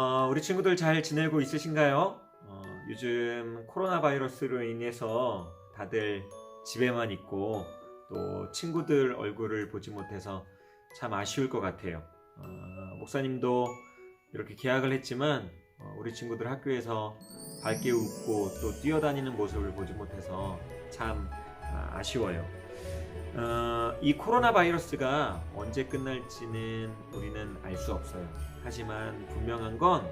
어, 우리 친구들 잘 지내고 있으신가요? 어, 요즘 코로나 바이러스로 인해서 다들 집에만 있고 또 친구들 얼굴을 보지 못해서 참 아쉬울 것 같아요. 어, 목사님도 이렇게 계약을 했지만 어, 우리 친구들 학교에서 밝게 웃고 또 뛰어다니는 모습을 보지 못해서 참 아, 아쉬워요. 어, 이 코로나 바이러스가 언제 끝날지는 우리는 알 수 없어요. 하지만 분명한 건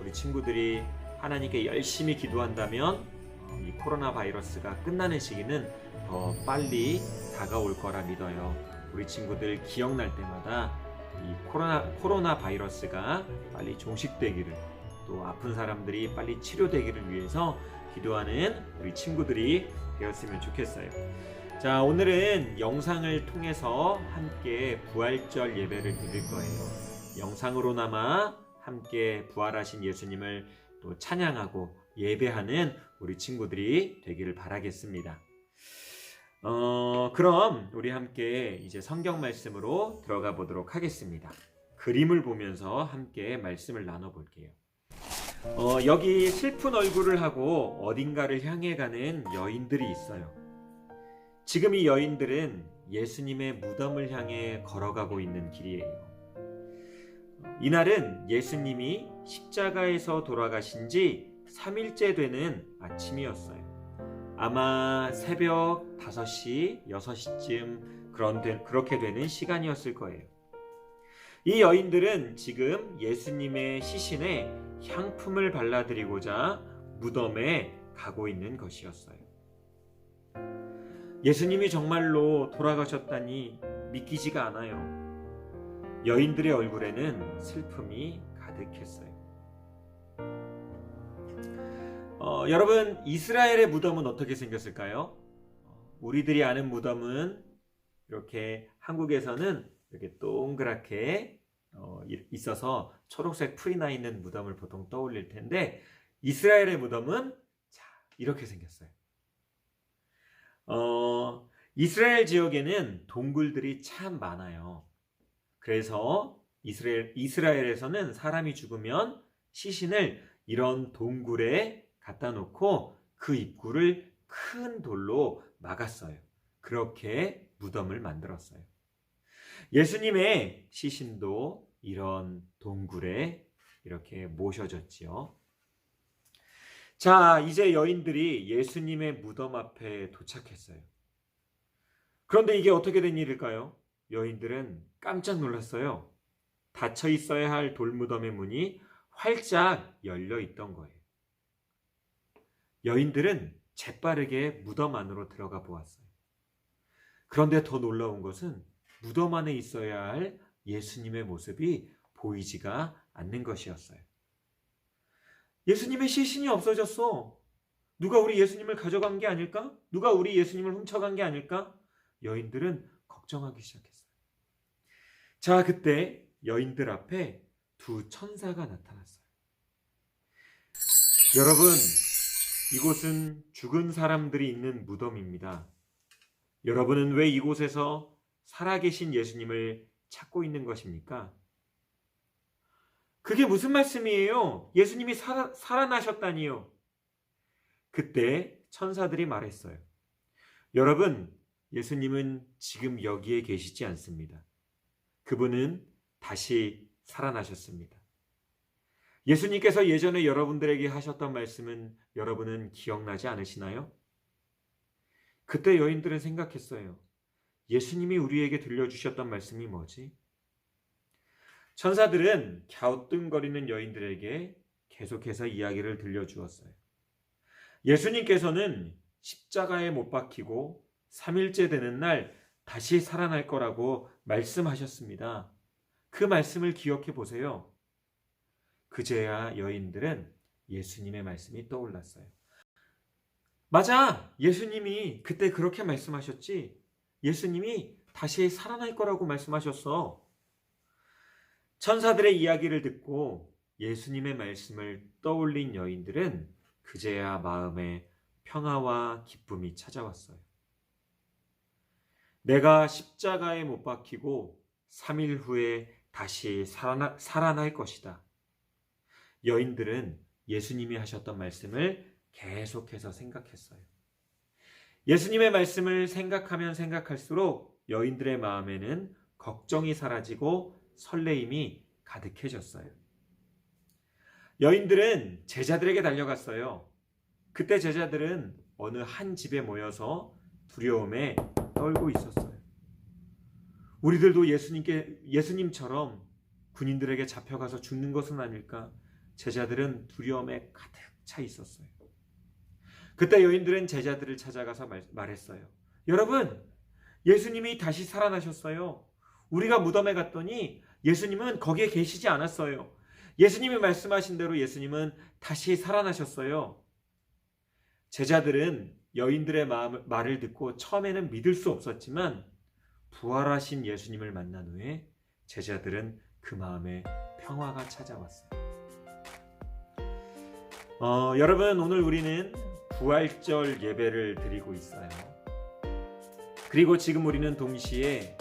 우리 친구들이 하나님께 열심히 기도한다면 어, 이 코로나 바이러스가 끝나는 시기는 더 빨리 다가올 거라 믿어요. 우리 친구들 기억날 때마다 이 코로나 코로나 바이러스가 빨리 종식되기를 또 아픈 사람들이 빨리 치료되기를 위해서 기도하는 우리 친구들이 되었으면 좋겠어요. 자, 오늘은 영상을 통해서 함께 부활절 예배를 드릴 거예요. 영상으로나마 함께 부활하신 예수님을 또 찬양하고 예배하는 우리 친구들이 되기를 바라겠습니다. 어, 그럼 우리 함께 이제 성경 말씀으로 들어가 보도록 하겠습니다. 그림을 보면서 함께 말씀을 나눠 볼게요. 어, 여기 슬픈 얼굴을 하고 어딘가를 향해 가는 여인들이 있어요. 지금 이 여인들은 예수님의 무덤을 향해 걸어가고 있는 길이에요. 이날은 예수님이 십자가에서 돌아가신 지 3일째 되는 아침이었어요. 아마 새벽 5시, 6시쯤 그런 되, 그렇게 되는 시간이었을 거예요. 이 여인들은 지금 예수님의 시신에 향품을 발라드리고자 무덤에 가고 있는 것이었어요. 예수님이 정말로 돌아가셨다니 믿기지가 않아요. 여인들의 얼굴에는 슬픔이 가득했어요. 어, 여러분, 이스라엘의 무덤은 어떻게 생겼을까요? 우리들이 아는 무덤은 이렇게 한국에서는 이렇게 동그랗게 어, 있어서 초록색 풀이 나 있는 무덤을 보통 떠올릴 텐데 이스라엘의 무덤은 자, 이렇게 생겼어요. 어, 이스라엘 지역에는 동굴들이 참 많아요. 그래서 이스라엘, 이스라엘에서는 사람이 죽으면 시신을 이런 동굴에 갖다 놓고 그 입구를 큰 돌로 막았어요. 그렇게 무덤을 만들었어요. 예수님의 시신도 이런 동굴에 이렇게 모셔졌지요. 자, 이제 여인들이 예수님의 무덤 앞에 도착했어요. 그런데 이게 어떻게 된 일일까요? 여인들은 깜짝 놀랐어요. 닫혀 있어야 할 돌무덤의 문이 활짝 열려 있던 거예요. 여인들은 재빠르게 무덤 안으로 들어가 보았어요. 그런데 더 놀라운 것은 무덤 안에 있어야 할 예수님의 모습이 보이지가 않는 것이었어요. 예수님의 시신이 없어졌어. 누가 우리 예수님을 가져간 게 아닐까? 누가 우리 예수님을 훔쳐간 게 아닐까? 여인들은 걱정하기 시작했어요. 자, 그때 여인들 앞에 두 천사가 나타났어요. 여러분, 이곳은 죽은 사람들이 있는 무덤입니다. 여러분은 왜 이곳에서 살아계신 예수님을 찾고 있는 것입니까? 그게 무슨 말씀이에요? 예수님이 살아, 살아나셨다니요. 그때 천사들이 말했어요. 여러분, 예수님은 지금 여기에 계시지 않습니다. 그분은 다시 살아나셨습니다. 예수님께서 예전에 여러분들에게 하셨던 말씀은 여러분은 기억나지 않으시나요? 그때 여인들은 생각했어요. 예수님이 우리에게 들려주셨던 말씀이 뭐지? 천사들은 갸우뚱거리는 여인들에게 계속해서 이야기를 들려주었어요. 예수님께서는 십자가에 못 박히고 3일째 되는 날 다시 살아날 거라고 말씀하셨습니다. 그 말씀을 기억해 보세요. 그제야 여인들은 예수님의 말씀이 떠올랐어요. 맞아! 예수님이 그때 그렇게 말씀하셨지. 예수님이 다시 살아날 거라고 말씀하셨어. 천사들의 이야기를 듣고 예수님의 말씀을 떠올린 여인들은 그제야 마음에 평화와 기쁨이 찾아왔어요. 내가 십자가에 못 박히고 3일 후에 다시 살아나, 살아날 것이다. 여인들은 예수님이 하셨던 말씀을 계속해서 생각했어요. 예수님의 말씀을 생각하면 생각할수록 여인들의 마음에는 걱정이 사라지고 설레임이 가득해졌어요. 여인들은 제자들에게 달려갔어요. 그때 제자들은 어느 한 집에 모여서 두려움에 떨고 있었어요. 우리들도 예수님께 예수님처럼 군인들에게 잡혀가서 죽는 것은 아닐까? 제자들은 두려움에 가득 차 있었어요. 그때 여인들은 제자들을 찾아가서 말, 말했어요. 여러분, 예수님이 다시 살아나셨어요. 우리가 무덤에 갔더니 예수님은 거기에 계시지 않았어요. 예수님이 말씀하신 대로 예수님은 다시 살아나셨어요. 제자들은 여인들의 마음, 말을 듣고 처음에는 믿을 수 없었지만 부활하신 예수님을 만난 후에 제자들은 그 마음에 평화가 찾아왔어요. 어, 여러분 오늘 우리는 부활절 예배를 드리고 있어요. 그리고 지금 우리는 동시에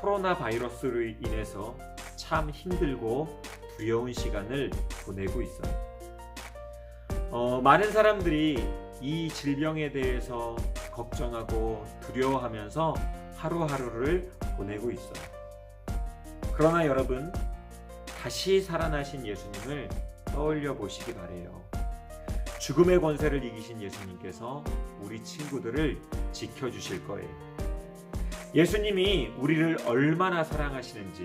코로나 바이러스로 인해서 참 힘들고 두려운 시간을 보내고 있어요. 어, 많은 사람들이 이 질병에 대해서 걱정하고 두려워하면서 하루하루를 보내고 있어요. 그러나 여러분, 다시 살아나신 예수님을 떠올려 보시기 바래요. 죽음의 권세를 이기신 예수님께서 우리 친구들을 지켜주실 거예요. 예수님이 우리를 얼마나 사랑하시는지,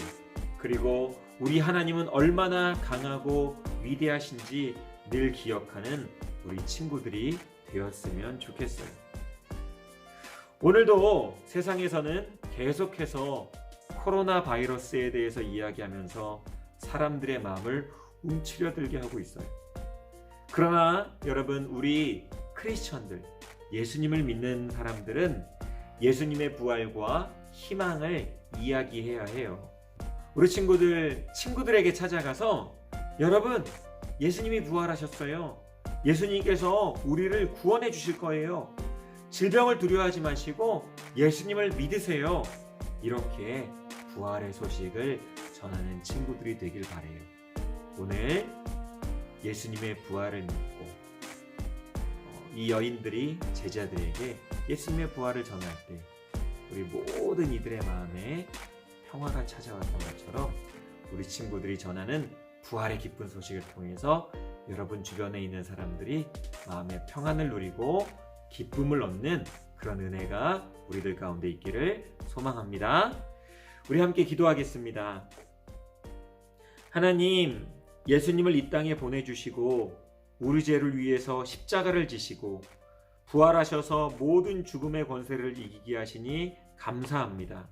그리고 우리 하나님은 얼마나 강하고 위대하신지 늘 기억하는 우리 친구들이 되었으면 좋겠어요. 오늘도 세상에서는 계속해서 코로나 바이러스에 대해서 이야기하면서 사람들의 마음을 움츠려들게 하고 있어요. 그러나 여러분, 우리 크리스천들, 예수님을 믿는 사람들은 예수님의 부활과 희망을 이야기해야 해요. 우리 친구들, 친구들에게 찾아가서 여러분, 예수님이 부활하셨어요. 예수님께서 우리를 구원해 주실 거예요. 질병을 두려워하지 마시고 예수님을 믿으세요. 이렇게 부활의 소식을 전하는 친구들이 되길 바래요. 오늘 예수님의 부활을 믿고 어, 이 여인들이 제자들에게 예수님의 부활을 전할 때 우리 모든 이들의 마음에 평화가 찾아왔던 것처럼 우리 친구들이 전하는 부활의 기쁜 소식을 통해서 여러분 주변에 있는 사람들이 마음의 평안을 누리고 기쁨을 얻는 그런 은혜가 우리들 가운데 있기를 소망합니다. 우리 함께 기도하겠습니다. 하나님, 예수님을 이 땅에 보내주시고 우리 죄를 위해서 십자가를 지시고 부활하셔서 모든 죽음의 권세를 이기게 하시니 감사합니다.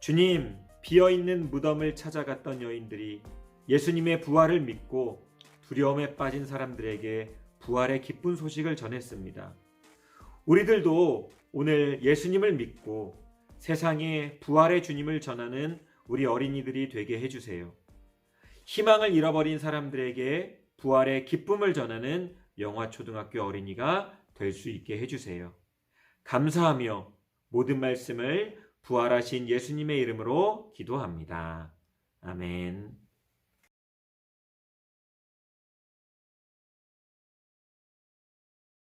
주님, 비어 있는 무덤을 찾아갔던 여인들이 예수님의 부활을 믿고 두려움에 빠진 사람들에게 부활의 기쁜 소식을 전했습니다. 우리들도 오늘 예수님을 믿고 세상에 부활의 주님을 전하는 우리 어린이들이 되게 해주세요. 희망을 잃어버린 사람들에게 부활의 기쁨을 전하는 영화초등학교 어린이가 될 수 있게 해주세요. 감사하며 모든 말씀을 부활하신 예수님의 이름으로 기도합니다. 아멘.